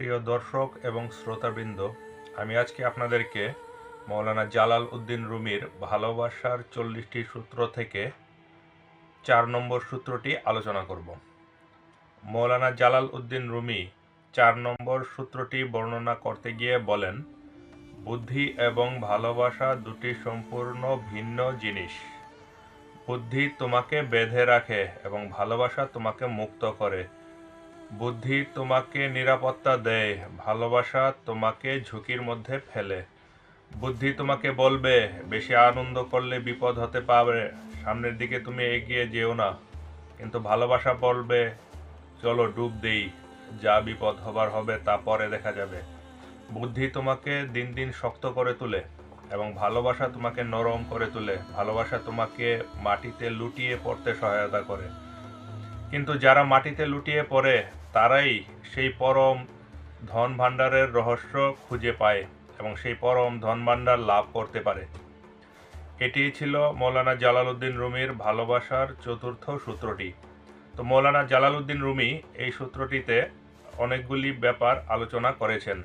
প্রিয় দর্শক এবং শ্রোতাবৃন্দ, আমি আজকে আপনাদেরকে মৌলানা জালাল উদ্দিন রুমির ভালোবাসার চল্লিশটি সূত্র থেকে চার নম্বর সূত্রটি আলোচনা করব। মৌলানা জালাল উদ্দিন রুমি চার নম্বর সূত্রটি বর্ণনা করতে গিয়ে বলেন, বুদ্ধি এবং ভালোবাসা দুটি সম্পূর্ণ ভিন্ন জিনিস। বুদ্ধি তোমাকে বেঁধে রাখে এবং ভালোবাসা তোমাকে মুক্ত করে। বুদ্ধি তোমাকে নিরাপত্তা দেয়, ভালোবাসা তোমাকে ঝুঁকির মধ্যে ফেলে। বুদ্ধি তোমাকে বলবে, বেশি আনন্দ করলে বিপদ হতে পারে, সামনের দিকে তুমি এগিয়ে যেও না। কিন্তু ভালোবাসা বলবে, চলো ডুব দেই, যা বিপদ হবার হবে তা পরে দেখা যাবে। বুদ্ধি তোমাকে দিন দিন শক্ত করে তোলে এবং ভালোবাসা তোমাকে নরম করে তোলে। ভালোবাসা তোমাকে মাটিতে লুটিয়ে পড়তে সহায়তা করে। কিন্তু যারা মাটিতে লুটিয়ে পড়ে তারাই সেই পরম ধন ভাণ্ডারের রহস্য খুঁজে পায় এবং সেই পরম ধন ভাণ্ডার লাভ করতে পারে। এটি ছিল মৌলানা জালালউদ্দিন রুমির ভালোবাসার চতুর্থ সূত্রটি। তো মৌলানা জালালউদ্দিন রুমি এই সূত্রটিতে অনেকগুলি ব্যাপার আলোচনা করেছেন।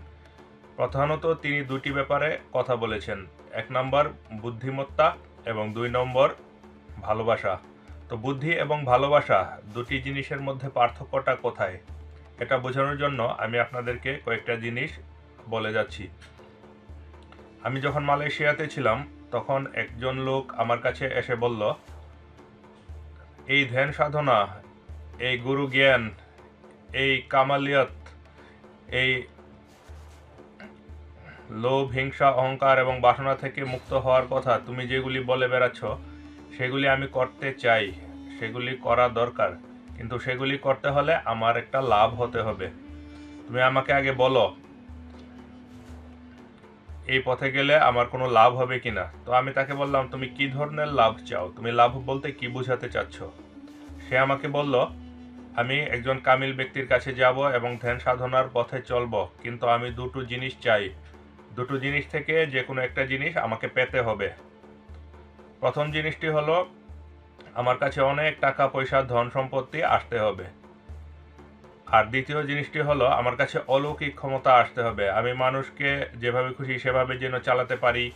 প্রধানত তিনি দুটি ব্যাপারে কথা বলেছেন। এক নম্বর, বুদ্ধিমত্তা এবং দুই নম্বর, ভালোবাসা। তো বুদ্ধি এবং ভালোবাসা দুটি জিনিসের মধ্যে পার্থক্যটা কোথায়? এটা বোঝানোর জন্য আমি আপনাদেরকে কয়েকটা জিনিস বলে যাচ্ছি। আমি যখন মালয়েশিয়াতে ছিলাম, তখন একজন লোক আমার কাছে এসে বলল, এই ধ্যান সাধনা, এই গুরু জ্ঞান, এই কামালিয়ত, এই লোভ, হিংসা, অহংকার এবং বাসনা থেকে মুক্ত হওয়ার কথা তুমি যেগুলি বলে বেড়াচ্ছ, সেগুলি আমি করতে চাই, সেগুলি করা দরকার। কিন্তু সেগুলি করতে হলে আমার একটা লাভ হতে হবে। তুমি আমাকে আগে বলো, এই পথে গেলে আমার কোনো লাভ হবে কিনা তো আমি তাকে বললাম, তুমি কি ধরনের লাভ চাও? তুমি লাভ বলতে কি বোঝাতে চাচ্ছ? সে আমাকে বলল, আমি একজন কামিল ব্যক্তির কাছে যাব এবং ধ্যান সাধনার পথে চলব, কিন্তু আমি দুটো জিনিস চাই। দুটো জিনিস থেকে যে কোনো একটা জিনিস আমাকে পেতে হবে। প্রথম জিনিসটি হলো আমার কাছে অনেক টাকা, পয়সা, ধন সম্পত্তি আসতে হবে। আর দ্বিতীয় জিনিসটি হলো, আমার কাছে অলৌকিক ক্ষমতা আসতে হবে। আমি মানুষকে যেভাবে খুশি সেভাবে যেন চালাতে পারি,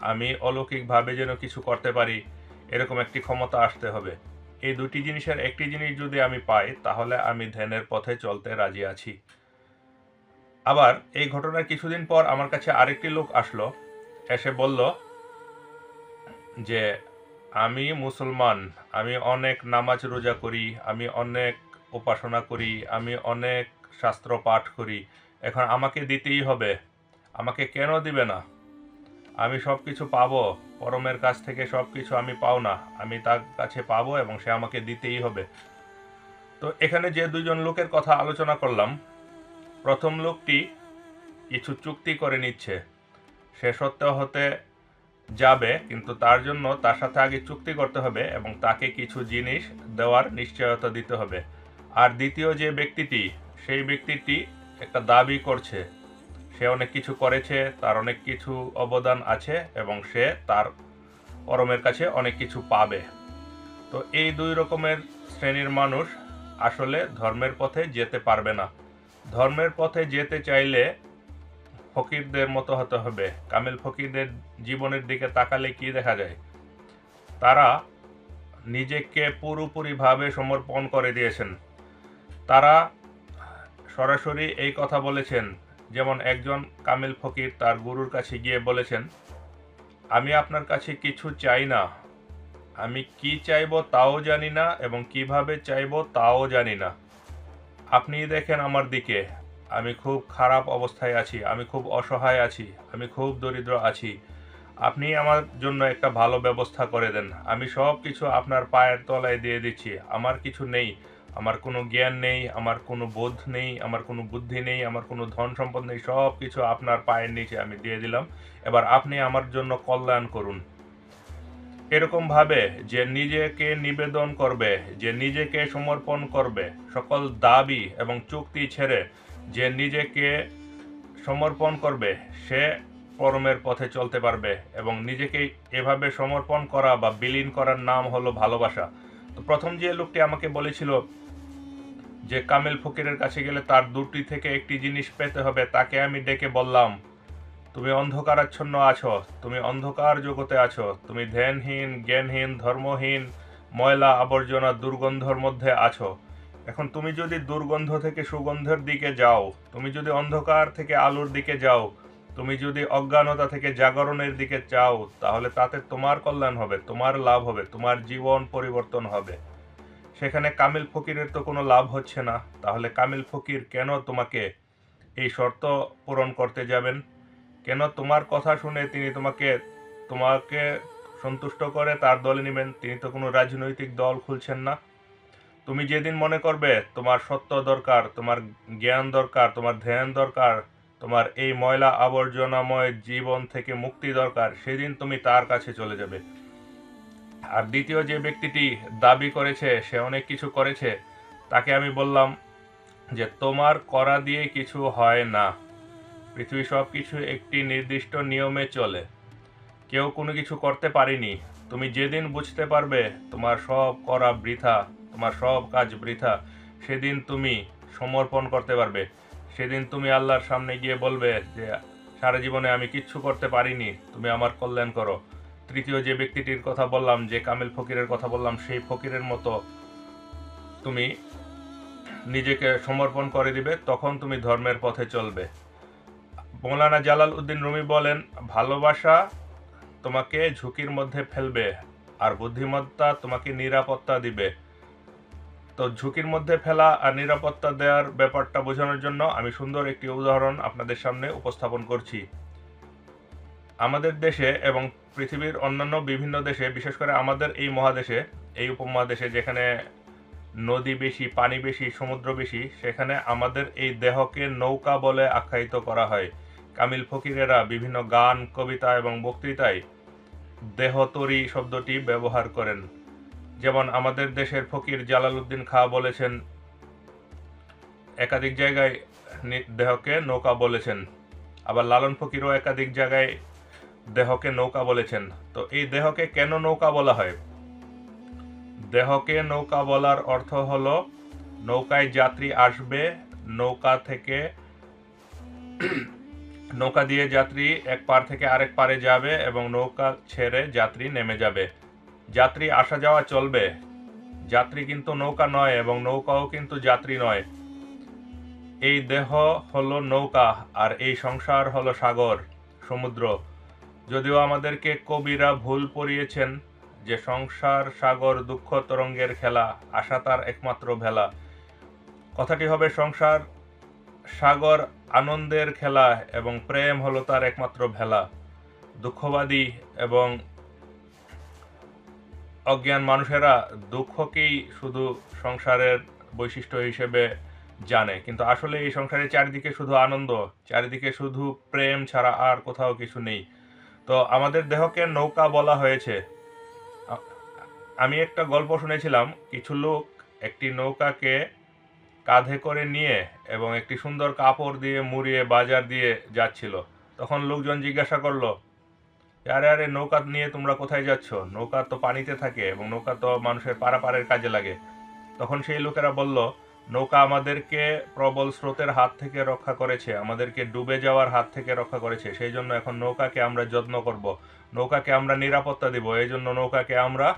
আমি অলৌকিকভাবে যেন কিছু করতে পারি, এরকম একটি ক্ষমতা আসতে হবে। এই দুটি জিনিসের একটি জিনিস যদি আমি পাই, তাহলে আমি ধ্যানের পথে চলতে রাজি আছি। আবার, এই ঘটনার কিছুদিন পর আমার কাছে আরেকটি লোক আসলো। এসে বলল যে আমি মুসলমান, আমি অনেক নামাজ রোজা করি, আমি অনেক উপাসনা করি, আমি অনেক শাস্ত্র পাঠ করি। এখন আমাকে দিতেই হবে। আমাকে কেন দিবে না? আমি সব কিছু পাবো। পরমের কাছ থেকে সব কিছু আমি পাও না। আমি তার কাছে পাবো এবং সে আমাকে দিতেই হবে। তো এখানে যে দুজন লোকের কথা আলোচনা করলাম, প্রথম লোকটি কিছু চুক্তি করে নিচ্ছে। সে সত্য হতে যাবে, কিন্তু তার জন্য তার সাথে আগে চুক্তি করতে হবে এবং তাকে কিছু জিনিস দেওয়ার নিশ্চয়তা দিতে হবে। আর দ্বিতীয় যে ব্যক্তিটি, সেই ব্যক্তিটি একটা দাবি করছে। সে অনেক কিছু করেছে, তার অনেক কিছু অবদান আছে এবং সে তার পরমের কাছে অনেক কিছু পাবে। তো এই দুই রকমের শ্রেণির মানুষ আসলে ধর্মের পথে যেতে পারবে না। ধর্মের পথে যেতে চাইলে ফকিরদের মতো হতে হবে। কামিল ফকিরদের জীবনের দিকে তাকালে কি দেখা যায়? তারা নিজেকে পুরোপুরিভাবে সমর্পণ করে দিয়েছেন। তারা সরাসরি এই কথা বলেছেন, যেমন একজন কামিল ফকির তার গুরুর কাছে গিয়ে বলেছেন, আমি আপনার কাছে কিছু চাই না। আমি কি চাইব তাও জানি না এবং কীভাবে চাইব তাও জানি না। আপনি দেখেন আমার দিকে। আমি খুব খারাপ অবস্থায় আছি, আমি খুব অসহায় আছি, আমি খুব দরিদ্র আছি। আপনি আমার জন্য একটা ভালো ব্যবস্থা করে দেন। আমি সব কিছু আপনার পায়ের তলায় দিয়ে দিচ্ছি। আমার কিছু নেই। আমার কোনো জ্ঞান নেই, আমার কোনো বোধ নেই, আমার কোনো বুদ্ধি নেই, আমার কোনো ধন সম্পদ নেই সব কিছু আপনার পায়ের নিচে আমি দিয়ে দিলাম। এবার আপনি আমার জন্য কল্যাণ করুন। এরকমভাবে যে নিজেকে নিবেদন করবে, যে নিজেকে সমর্পণ করবে, সকল দাবি এবং চুক্তি ছেড়ে যে নিজেকে সমর্পণ করবে, সে পরমের পথে চলতে পারবে এবং নিজেকে এভাবে সমর্পণ করা বা বিলীন করার নাম হলো ভালোবাসা। তো প্রথম যে লোকটি আমাকে বলেছিল যে কামিল ফকিরের কাছে গেলে তার দুটি থেকে একটি জিনিস পেতে হবে, তাকে আমি ডেকে বললাম, তুমি অন্ধকারাচ্ছন্ন আছো, তুমি অন্ধকার জগতে আছো, তুমি ধ্যানহীন, জ্ঞানহীন, ধর্মহীন, ময়লা আবর্জনা দুর্গন্ধর মধ্যে আছো। এখন তুমি যদি দুর্গন্ধ থেকে সুগন্ধের দিকে যাও, তুমি যদি অন্ধকার থেকে আলোর দিকে যাও, তুমি যদি অজ্ঞানতা থেকে জাগরণের দিকে চাও, তাহলে তাতে তোমার কল্যাণ হবে, তোমার লাভ হবে, তোমার জীবন পরিবর্তন হবে। সেখানে কামিল ফকিরের তো কোনো লাভ হচ্ছে না। তাহলে কামিল ফকির কেন তোমাকে এই শর্ত পূরণ করতে যাবেন? কেন তোমার কথা শুনে তিনি তোমাকে তোমাকে সন্তুষ্ট করে, তার দলে নেবেন? তিনি তো কোনো রাজনৈতিক দল খুলছেন না। তুমি যেদিন মনে করবে তোমার সত্য দরকার, তোমার জ্ঞান দরকার, তোমার ধ্যান দরকার, তোমার এই ময়লা আবর্জনাময় জীবন থেকে মুক্তি দরকার, সেদিন তুমি তার কাছে চলে যাবে। আর দ্বিতীয় যে ব্যক্তিটি দাবি করেছে, সে অনেক কিছু করেছে, তাকে আমি বললাম যে তোমার করা দিয়ে কিছু হয় না। পৃথিবী সব কিছু একটি নির্দিষ্ট নিয়মে চলে। কেউ কোনো কিছু করতে পারেনি। তুমি যেদিন বুঝতে পারবে তোমার সব করা বৃথা। তোমার সব কাজ বৃথা। সেদিন তুমি সমর্পণ করতে পারবে। সেদিন তুমি আল্লাহর সামনে গিয়ে বলবে যে, সারা জীবনে আমি কিচ্ছু করতে পারিনি, তুমি আমার কল্যাণ করো। তৃতীয় যে ব্যক্তিটির কথা বললাম, যে কামিল ফকিরের কথা বললাম, সেই ফকিরের মতো তুমি নিজেকে সমর্পণ করে দিবে, তখন তুমি ধর্মের পথে চলবে। মৌলানা জালাল উদ্দিন রুমি বলেন, ভালোবাসা তোমাকে ঝুঁকির মধ্যে ফেলবে, আর বুদ্ধিমত্তা তোমাকে নিরাপত্তা দিবে। তো ঝুঁকির মধ্যে ফেলা আর নিরাপত্তা দেওয়ার ব্যাপারটা বোঝানোর জন্য আমি সুন্দর একটি উদাহরণ আপনাদের সামনে উপস্থাপন করছি। আমাদের দেশে এবং পৃথিবীর অন্যান্য বিভিন্ন দেশে, বিশেষ করে আমাদের এই মহাদেশে, এই উপমহাদেশে যেখানে নদী বেশি, পানি বেশি, সমুদ্র বেশি, সেখানে আমাদের এই দেহকে নৌকা বলে আখ্যায়িত করা হয়। কামিল ফকিরেরা বিভিন্ন গান, কবিতা এবং বক্তৃতায় দেহতরি শব্দটি ব্যবহার করেন। যেমন আমাদের দেশের ফকির জালালউদ্দিন খাঁ বলেছেন, একাধিক জায়গায় দেহকে নৌকা বলেছেন, আবার লালন ফকিরও একাধিক জায়গায় দেহকে নৌকা বলেছেন। তো এই দেহকে কেন নৌকা বলা হয়? দেহকে নৌকা বলার অর্থ হলো, নৌকায় যাত্রী আসবে, নৌকা থেকে নৌকা দিয়ে যাত্রী এক পার থেকে আরেক পারে যাবে এবং নৌকা ছেড়ে যাত্রী নেমে যাবে। যাত্রী আসা যাওয়া চলবে। যাত্রী কিন্তু নৌকা নয় এবং নৌকাও কিন্তু যাত্রী নয়। এই দেহ হলো নৌকা আর এই সংসার হলো সাগর, সমুদ্র। যদিও আমাদেরকে কবিরা ভুল পড়িয়েছেন যে সংসার, সাগর, দুঃখ, তরঙ্গের খেলা, আশা তার একমাত্র ভেলা। কথাটি হবে সংসার, সাগর আনন্দের খেলা এবং প্রেম হলো তার একমাত্র ভেলা। দুঃখবাদী এবং অজ্ঞান মানুষেরা দুঃখকেই শুধু সংসারের বৈশিষ্ট্য হিসেবে জানে। কিন্তু আসলে এই সংসারের চারিদিকে শুধু আনন্দ, চারিদিকে শুধু প্রেম ছাড়া আর কোথাও কিছু নেই। তো আমাদের দেহকে নৌকা বলা হয়েছে। আমি একটা গল্প শুনেছিলাম। কিছু লোক একটি নৌকাকে কাঁধে করে নিয়ে এবং একটি সুন্দর কাপড় দিয়ে মুড়িয়ে বাজার দিয়ে যাচ্ছিল। তখন লোকজন জিজ্ঞাসা করল আরে আরে নৌকা নিয়ে তোমরা কোথায় যাচ্ছ? নৌকা তো পানিতে থাকে এবং নৌকা তো মানুষের পারাপারের কাজে লাগে। তখন সেই লোকেরা বলল, নৌকা আমাদেরকে প্রবল স্রোতের হাত থেকে রক্ষা করেছে, আমাদেরকে ডুবে যাওয়ার হাত থেকে রক্ষা করেছে। সেই জন্য এখন নৌকাকে আমরা যত্ন করব। নৌকাকে আমরা নিরাপত্তা দেব। এই জন্য নৌকাকে আমরা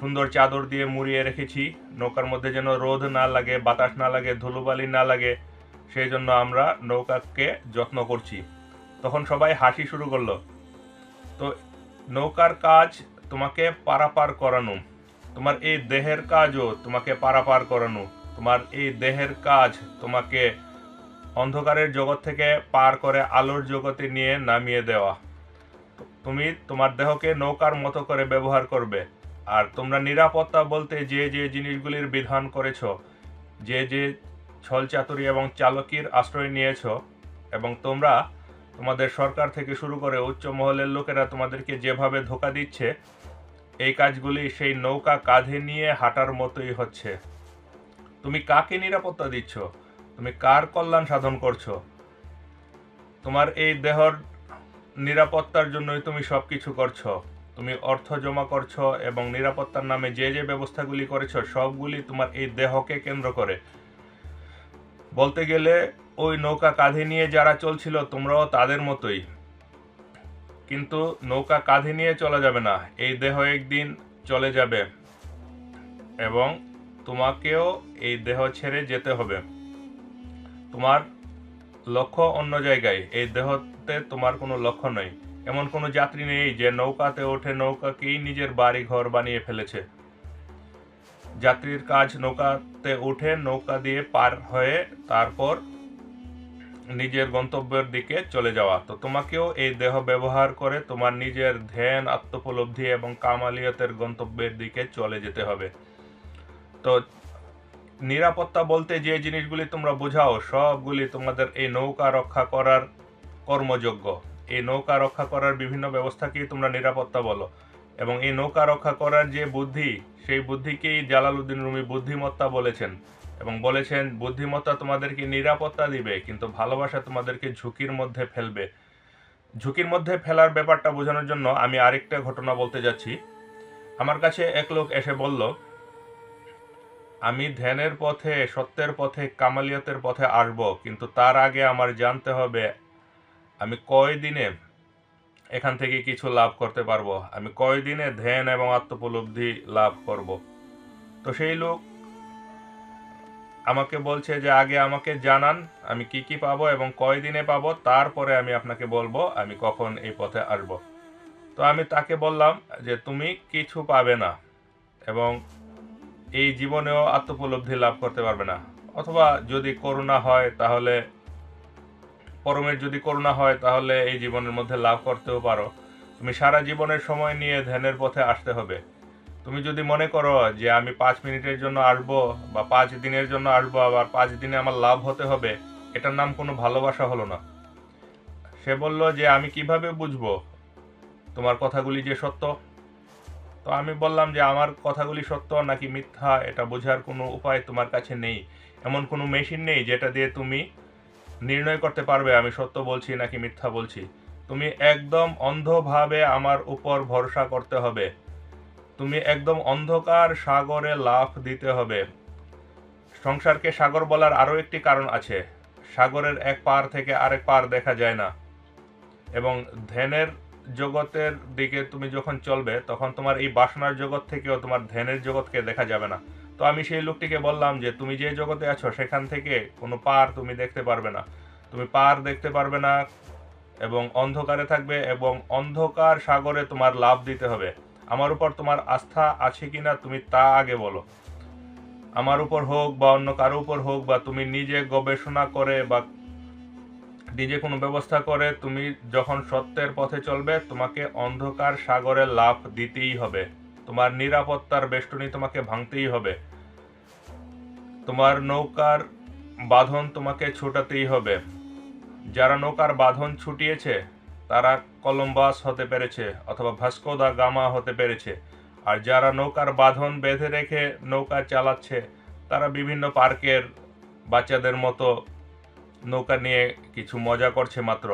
সুন্দর চাদর দিয়ে মুড়িয়ে রেখেছি। নৌকার মধ্যে যেন রোদ না লাগে, বাতাস না লাগে, ধুলোবালি না লাগে, সেই জন্য আমরা নৌকাকে যত্ন করছি। তখন সবাই হাসি শুরু করল। তো নৌকার কাজ তোমাকে পারাপার করানো। তোমার এই দেহের কাজও তোমাকে পারাপার করানো। তোমার এই দেহের কাজ তোমাকে অন্ধকারের জগৎ থেকে পার করে আলোর জগতে নিয়ে নামিয়ে দেওয়া। তুমি তোমার দেহকে নৌকার মতো করে ব্যবহার করবে। আর তোমরা নিরাপত্তা বলতে যে যে জিনিসগুলির বিধান করেছ, যে যে ছল চাতুরি এবং চালকির আশ্রয় নিয়েছ, এবং তোমরা তোমাদের সরকার থেকে শুরু করে উচ্চ মহলের লোকেরা তোমাদেরকে যেভাবে ধোকা দিচ্ছে, এই কাজগুলি সেই নৌকা কাঁধে নিয়ে হাঁটার মতোই হচ্ছে। তুমি কাকে নিরাপত্তা দিচ্ছ? তুমি কার কল্যাণ সাধন করছ? তোমার এই দেহর নিরাপত্তার জন্যই তুমি সব কিছু করছ। তুমি অর্থ জমা করছ এবং নিরাপত্তার নামে যে যে ব্যবস্থাগুলি করেছ, সবগুলি তোমার এই দেহকে কেন্দ্র করে। বলতে গেলে ওই নৌকা কাঁধে নিয়ে যারা চলছিল, তোমরাও তাদের মতোই। কিন্তু নৌকা কাঁধে নিয়ে চলে যাবে না, এই দেহ একদিন চলে যাবে এবং তোমাকেও এই দেহ ছেড়ে যেতে হবে। তোমার লক্ষ্য অন্য জায়গায়, এই দেহতে তোমার কোনো লক্ষ্য নেই। এমন কোনো যাত্রী নেই যে নৌকাতে ওঠে, নৌকাকেই নিজের বাড়ি ঘর বানিয়ে ফেলেছে। যাত্রীর কাজ নৌকাতে উঠে নৌকা দিয়ে পার হয়ে তারপর নিজের গন্তব্যের দিকে চলে যাওয়া। তো তোমাকেও এই দেহ ব্যবহার করে তোমার নিজের ধ্যান, আত্মোপলব্ধি এবং কামালিয়তের গন্তব্যের দিকে চলে যেতে হবে। তো নিরাপত্তা বলতে যে জিনিসগুলি তোমরা বোঝাও, সবগুলি তোমাদের এই নৌকা রক্ষা করার কর্মযোগ্য। এই নৌকা রক্ষা করার বিভিন্ন ব্যবস্থাকেই তোমরা নিরাপত্তা বলো এবং এই নৌকা রক্ষা করার যে বুদ্ধি, সেই বুদ্ধিকেই জালালউদ্দিন রুমি বুদ্ধিমত্তা বলেছেন। এবং বলেছেন, বুদ্ধিমত্তা তোমাদেরকে নিরাপত্তা দিবে, কিন্তু ভালোবাসা তোমাদেরকে ঝুঁকির মধ্যে ফেলবে। ঝুঁকির মধ্যে ফেলার ব্যাপারটা বোঝানোর জন্য আমি আরেকটা ঘটনা বলতে যাচ্ছি। আমার কাছে এক লোক এসে বলল, আমি ধ্যানের পথে, সত্যের পথে, কামালিয়তের পথে আসব, কিন্তু তার আগে আমার জানতে হবে, আমি কয় দিনে এখান থেকে কিছু লাভ করতে পারব? আমি কয় দিনে ধ্যান এবং আত্মোপলব্ধি লাভ করব? তো সেই লোক আমাকে বলছে যে আগে আমাকে জানান, আমি কি কি পাবো এবং কয় দিনে পাবো, তারপরে আমি আপনাকে বলব, আমি কখন এই পথে আসব। তো আমি তাকে বললাম যে তুমি কিছু পাবে না এবং এই জীবনেও আত্মপলব্ধি লাভ করতে পারবে না। অথবা যদি করুণা হয় তাহলে, পরমের যদি করুণা হয় তাহলে এই জীবনের মধ্যে লাভ করতেও পারো। তুমি সারা জীবনের সময় নিয়ে ধ্যানের পথে আসতে হবে। তুমি যদি মনে করো যে আমি পাঁচ মিনিটের জন্য আসব বা পাঁচ দিনের জন্য আসব, আবার পাঁচ দিনে আমার লাভ হতে হবে, এটার নাম কোনো ভালোবাসা হলো না। সে বলল যে আমি কীভাবে বুঝব তোমার কথাগুলি যে সত্য? তো আমি বললাম যে আমার কথাগুলি সত্য নাকি মিথ্যা, এটা বোঝার কোনো উপায় তোমার কাছে নেই। এমন কোনো মেশিন নেই যেটা দিয়ে তুমি নির্ণয় করতে পারবে আমি সত্য বলছি নাকি মিথ্যা বলছি। তুমি একদম অন্ধভাবে আমার উপর ভরসা করতে হবে। তুমি একদম অন্ধকার সাগরে লাফ দিতে হবে। সংসারকে সাগর বলার আরও একটি কারণ আছে। সাগরের এক পার থেকে আরেক পার দেখা যায় না। এবং ধ্যানের জগতের দিকে তুমি যখন চলবে, তখন তোমার এই বাসনার জগৎ থেকেও তোমার ধ্যানের জগৎকে দেখা যাবে না। তো আমি সেই লোকটিকে বললাম যে, তুমি যে জগতে আছো, সেখান থেকে কোনো পার তুমি দেখতে পারবে না। তুমি পার দেখতে পারবে না এবং অন্ধকারে থাকবে এবং অন্ধকার সাগরে তোমার লাভ দিতে হবে। আমার উপর তোমার আস্থা আছে কিনা তুমি তা আগে বলো। আমার উপর হোক বা অন্য কারও উপর হোক বা তুমি নিজে গবেষণা করে বা নিজে কোনো ব্যবস্থা করে, তুমি যখন সত্যের পথে চলবে, তোমাকে অন্ধকার সাগরে লাভ দিতেই হবে। তোমার নিরাপত্তার বেষ্টনী তোমাকে ভাঙতেই হবে। তোমার নৌকার বাঁধন তোমাকে ছোটাতেই হবে। যারা নৌকার বাঁধন ছুটিয়েছে তারা কলম্বাস হতে পেরেছে অথবা ভাস্কো দা গামা হতে পেরেছে। আর যারা নৌকার বাঁধন বেঁধে রেখে নৌকা চালাচ্ছে, তারা বিভিন্ন পার্কের বাচ্চাদের মতো নৌকা নিয়ে কিছু মজা করছে মাত্র।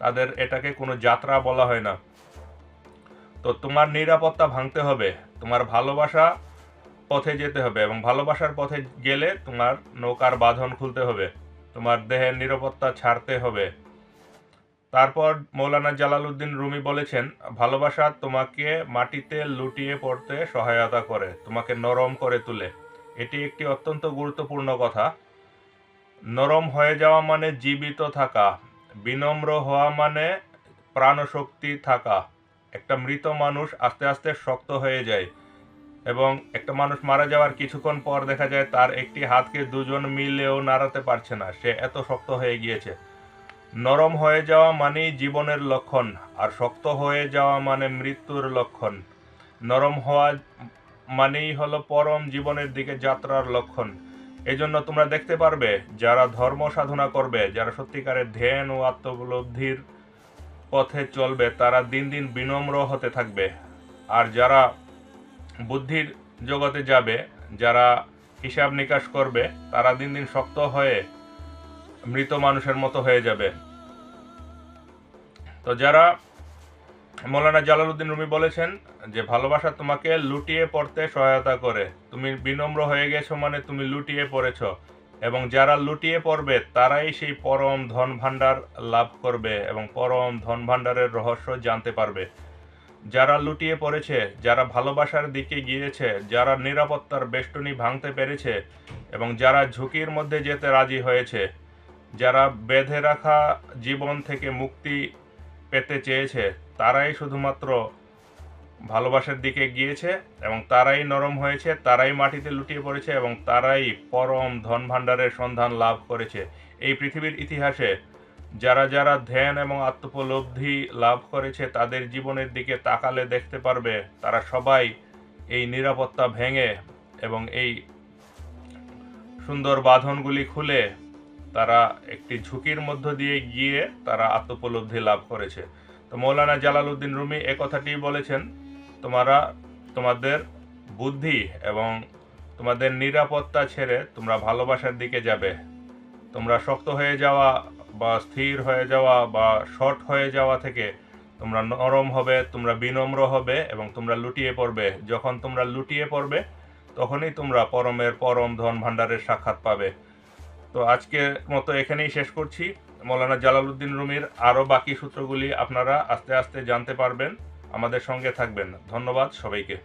তাদের এটাকে কোনো যাত্রা বলা হয় না। তো তোমার নিরাপত্তা ভাঙতে হবে, তোমার ভালোবাসা পথে যেতে হবে এবং ভালোবাসার পথে গেলে তোমার নৌকার বাঁধন খুলতে হবে, তোমার দেহের নিরাপত্তা ছাড়তে হবে। তারপর মৌলানা জালালউদ্দিন রুমি বলেছেন, ভালোবাসা তোমাকে মাটিতে লুটিয়ে পড়তে সহায়তা করে, তোমাকে নরম করে তুলে। এটি একটি অত্যন্ত গুরুত্বপূর্ণ কথা। নরম হয়ে যাওয়া মানে জীবিত থাকা, বিনম্র হওয়া মানে প্রাণশক্তি থাকা। একটা মৃত মানুষ আস্তে আস্তে শক্ত হয়ে যায় এবং একটা মানুষ মারা যাওয়ার কিছুক্ষণ পর দেখা যায় তার একটি হাতকে দুজন মিলেও নাড়াতে পারছে না। সে এত শক্ত হয়ে গিয়েছে। নরম হয়ে যাওয়া মানেই জীবনের লক্ষণ, আর শক্ত হয়ে যাওয়া মানে মৃত্যুর লক্ষণ। নরম হওয়া মানেই হলো পরম জীবনের দিকে যাত্রার লক্ষণ। এই জন্য তোমরা দেখতে পারবে, যারা ধর্ম সাধনা করবে, যারা সত্যিকারের ধ্যান ও আত্মোপলব্ধির পথে চলবে, তারা দিন দিন বিনম্র হতে থাকবে। আর যারা বুদ্ধির জগতে যাবে, যারা হিসাব নিকাশ করবে, তারা দিন দিন শক্ত হয়ে মৃত মানুষের মতো হয়ে যাবে। তো যারা মৌলানা জালালউদ্দিন রুমি বলেছেন যে ভালোবাসা তোমাকে লুটিয়ে পড়তে সহায়তা করে। তুমি বিনম্র হয়ে গেছো মানে তুমি লুটিয়ে পড়েছ। এবং যারা লুটিয়ে পড়বে, তারাই সেই পরম ধন ভাণ্ডার লাভ করবে এবং পরম ধন ভাণ্ডারের রহস্য জানতে পারবে। যারা লুটিয়ে পড়েছে, যারা ভালোবাসার দিকে গিয়েছে, যারা নিরাপত্তার বেষ্টনী ভাঙতে পেরেছে এবং যারা ঝুঁকির মধ্যে যেতে রাজি হয়েছে, যারা বেঁধে রাখা জীবন থেকে মুক্তি পেতে চেয়েছে, তারাই শুধুমাত্র ভালোবাসার দিকে গিয়েছে এবং তারাই নরম হয়েছে, তারাই মাটিতে লুটিয়ে পড়েছে এবং তারাই পরম ধন ভাণ্ডারের সন্ধান লাভ করেছে। এই পৃথিবীর ইতিহাসে যারা যারা ধ্যান এবং আত্মোপলব্ধি লাভ করেছে, তাদের জীবনের দিকে তাকালে দেখতে পারবে তারা সবাই এই নিরাপত্তা ভেঙে এবং এই সুন্দর বাঁধনগুলি খুলে তারা একটি ঝুঁকির মধ্য দিয়ে গিয়ে তারা আত্মোপলব্ধি লাভ করেছে। তো মৌলানা জালালউদ্দিন রুমি এ কথাটি বলেছেন, তোমরা, তোমাদের বুদ্ধি এবং তোমাদের নিরাপত্তা ছেড়ে তোমরা ভালোবাসার দিকে যাবে। তোমরা শক্ত হয়ে যাওয়া বা স্থির হয়ে যাওয়া বা শর্ট হয়ে যাওয়া থেকে তোমরা নরম হবে, তোমরা বিনম্র হবে এবং তোমরা লুটিয়ে পড়বে। যখন তোমরা লুটিয়ে পড়বে, তখনই তোমরা পরমের পরম ধন ভাণ্ডারের সাক্ষাৎ পাবে। তো আজকের মতো এখানেই শেষ করছি। মৌলানা জালালউদ্দিন রুমির আরও বাকি সূত্রগুলি আপনারা আস্তে আস্তে জানতে পারবেন। আমাদের সঙ্গে থাকবেন। ধন্যবাদ সবাইকে।